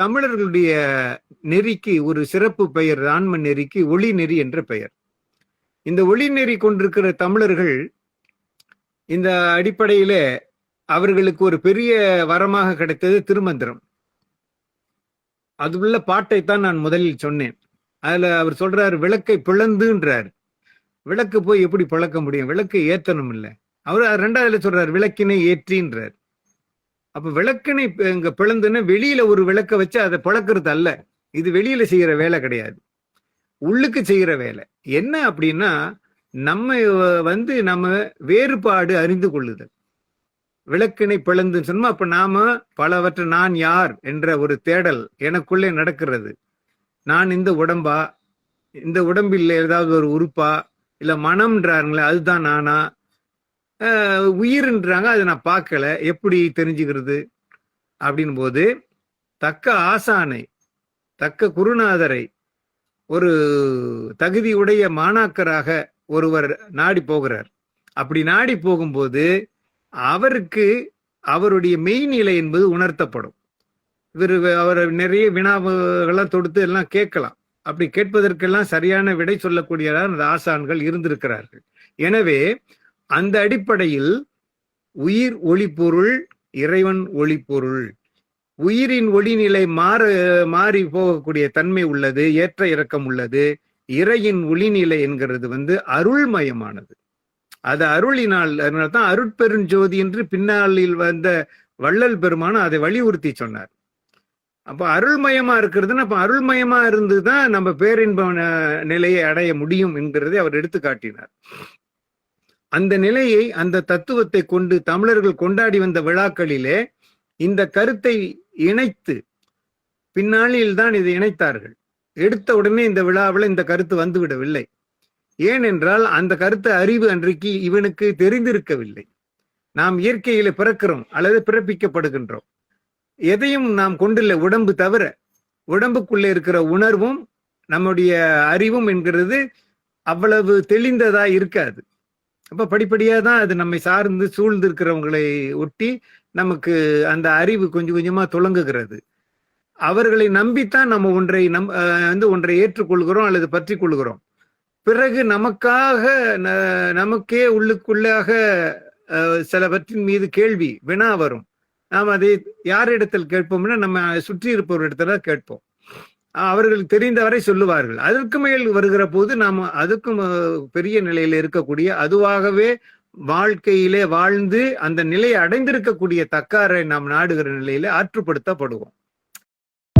தமிழர்களுடைய நெறிக்கு ஒரு சிறப்பு பெயர் ஆன்ம நெறிக்கு ஒளி நெறி என்ற பெயர். இந்த ஒளி நெறி கொண்டிருக்கிற தமிழர்கள் இந்த அடிப்படையில அவர்களுக்கு ஒரு பெரிய வரமாக கிடைத்தது திருமந்திரம். அது உள்ள பாட்டை தான் நான் முதலில் சொன்னேன். அதுல அவர் சொல்றாரு விளக்கை பிளந்துன்றார். விளக்கு போய் எப்படி பிழக்க முடியும்? விளக்கை ஏத்தணும் இல்லை அவர் ரெண்டாவதுல சொல்றாரு விளக்கினை ஏற்றின்றார். அப்ப விளக்கினை இங்க பிளந்துன்னா வெளியில ஒரு விளக்க வச்சு அதை பிளக்கிறது அல்ல. இது வெளியில செய்யற வேலை கிடையாது. உள்ளுக்கு செய்யற வேலை. என்ன அப்படின்னா நம்ம வந்து நம்ம வேறுபாடு அறிந்து கொள்ளுதல். விளக்கினை பிளந்துன்னு சொன்னா அப்ப நாம பலவற்றை நான் யார் என்ற ஒரு தேடல் எனக்குள்ளே நடக்கிறது. நான் இந்த உடம்பா? இந்த உடம்பில் ஏதாவது ஒரு உறுப்பா? இல்ல மனம்ன்றாருங்களே அதுதான் நானா? உயிர்ன்றாங்க. அதை நான் பார்க்கல. எப்படி தெரிஞ்சுக்கிறது? அப்படின் போது தக்க ஆசானை தக்க குருநாதரை ஒரு தகுதியுடைய மாணாக்கராக ஒருவர் நாடி போகிறார். அப்படி நாடி போகும்போது அவருக்கு அவருடைய மெய்நிலை என்பது உணர்த்தப்படும். இவர் அவர் நிறைய வினாவுகள்லாம் தொடுத்து எல்லாம் கேட்கலாம். அப்படி கேட்பதற்கெல்லாம் சரியான விடை சொல்லக்கூடியதாக அந்த ஆசான்கள் இருந்திருக்கிறார்கள். எனவே அந்த அடிப்படையில் உயிர் ஒளிப்பொருள் இறைவன் ஒளிப்பொருள் உயிரின் ஒளிநிலை மாற மாறி போகக்கூடிய தன்மை உள்ளது ஏற்ற இறக்கம் உள்ளது. இறையின் ஒளிநிலை என்கிறது வந்து அருள்மயமானது. அது அருளினால் அதனால்தான் அருட்பெருஞ்சோதி என்று பின்னாளில் வந்த வள்ளல் பெருமானும் அதை வலியுறுத்தி சொன்னார். அப்ப அருள்மயமா இருக்கிறதுன்னா அப்ப அருள்மயமா இருந்துதான் நம்ம பேரின்ப நிலையை அடைய முடியும் என்கிறதை அவர் எடுத்து காட்டினார் அந்த நிலையை அந்த தத்துவத்தை கொண்டு தமிழர்கள் கொண்டாடி வந்த விழாக்களிலே இந்த கருத்தை இணைத்து பின்னாளில் தான் இதை இணைத்தார்கள். எடுத்த உடனே இந்த விழாவில் இந்த கருத்து வந்துவிடவில்லை. ஏனென்றால் அந்த கருத்து அறிவு அன்றைக்கு இவனுக்கு தெரிந்திருக்கவில்லை. நாம் இயற்கையில பிறக்கிறோம் அல்லது பிறப்பிக்கப்படுகின்றோம். எதையும் நாம் கொண்டுள்ள உடம்பு தவிர. உடம்புக்குள்ளே இருக்கிற உணர்வும் நம்முடைய அறிவும் என்கிறது அவ்வளவு தெளிந்ததா இருக்காது. அப்ப படிப்படியா தான் அது நம்மை சார்ந்து சூழ்ந்து இருக்கிறவங்களை ஒட்டி நமக்கு அந்த அறிவு கொஞ்சம் கொஞ்சமா துளங்குகிறது. அவர்களை நம்பித்தான் நம்ம ஒன்றை நம் வந்து ஒன்றை ஏற்றுக்கொள்கிறோம் அல்லது பற்றி கொள்கிறோம் பிறகு நமக்காக ந- நமக்கே உள்ளுக்குள்ளாக சிலவற்றின் மீது கேள்வி வினா வரும். நாம் அதை யாரிடத்தில் கேட்போம்னா நம்ம சுற்றி இருப்பவரிடத்துல கேட்போம். அஹ் தெரிந்தவரை சொல்லுவார்கள். அதற்கு மேல் வருகிற போது நாம் அதுக்கும் பெரிய நிலையில இருக்கக்கூடிய அதுவாகவே வாழ்க்கையிலே வாழ்ந்து அந்த நிலையை அடைந்திருக்கக்கூடிய தக்காரை நாம் நாடுகிற நிலையில ஆற்றுப்படுத்தப்படுவோம்.